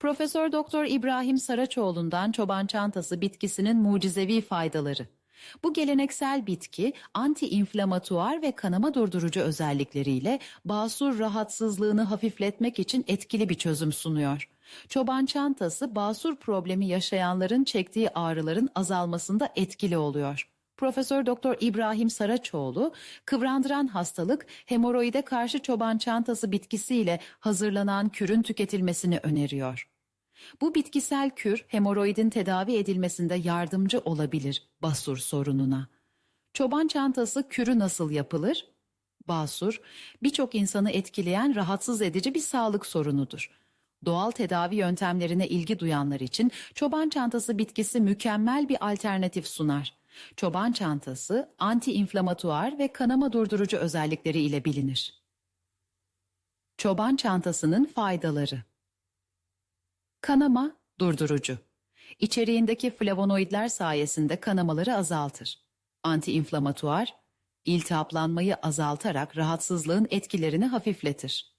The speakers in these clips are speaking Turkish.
Profesör Doktor İbrahim Saraçoğlu'ndan çoban çantası bitkisinin mucizevi faydaları. Bu geleneksel bitki anti-inflamatuar ve kanama durdurucu özellikleriyle basur rahatsızlığını hafifletmek için etkili bir çözüm sunuyor. Çoban çantası basur problemi yaşayanların çektiği ağrıların azalmasında etkili oluyor. Profesör Doktor İbrahim Saraçoğlu, kıvrandıran hastalık hemoroide karşı çoban çantası bitkisiyle hazırlanan kürün tüketilmesini öneriyor. Bu bitkisel kür hemoroidin tedavi edilmesinde yardımcı olabilir basur sorununa. Çoban çantası kürü nasıl yapılır? Basur, birçok insanı etkileyen rahatsız edici bir sağlık sorunudur. Doğal tedavi yöntemlerine ilgi duyanlar için çoban çantası bitkisi mükemmel bir alternatif sunar. Çoban çantası anti-inflamatuar ve kanama durdurucu özellikleri ile bilinir. Çoban çantasının faydaları Kanama durdurucu. İçeriğindeki flavonoidler sayesinde kanamaları azaltır. Antiinflamatuar, iltihaplanmayı azaltarak rahatsızlığın etkilerini hafifletir.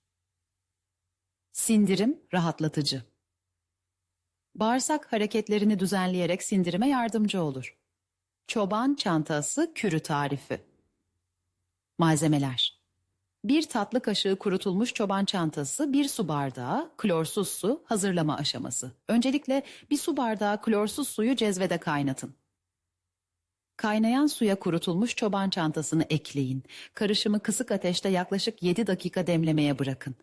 Sindirim rahatlatıcı. Bağırsak hareketlerini düzenleyerek sindirime yardımcı olur. Çoban çantası kürü tarifi. Malzemeler. Bir tatlı kaşığı kurutulmuş çoban çantası, bir su bardağı, klorsuz su hazırlama aşaması. Öncelikle bir su bardağı klorsuz suyu cezvede kaynatın. Kaynayan suya kurutulmuş çoban çantasını ekleyin. Karışımı kısık ateşte yaklaşık 7 dakika demlemeye bırakın.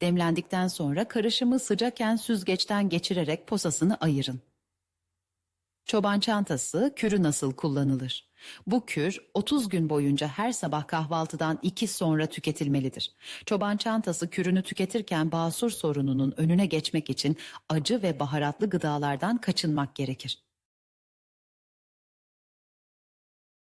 Demlendikten sonra karışımı sıcakken süzgeçten geçirerek posasını ayırın. Çoban çantası kürü nasıl kullanılır? Bu kür 30 gün boyunca her sabah kahvaltıdan 2 sonra tüketilmelidir. Çoban çantası kürünü tüketirken basur sorununun önüne geçmek için acı ve baharatlı gıdalardan kaçınmak gerekir.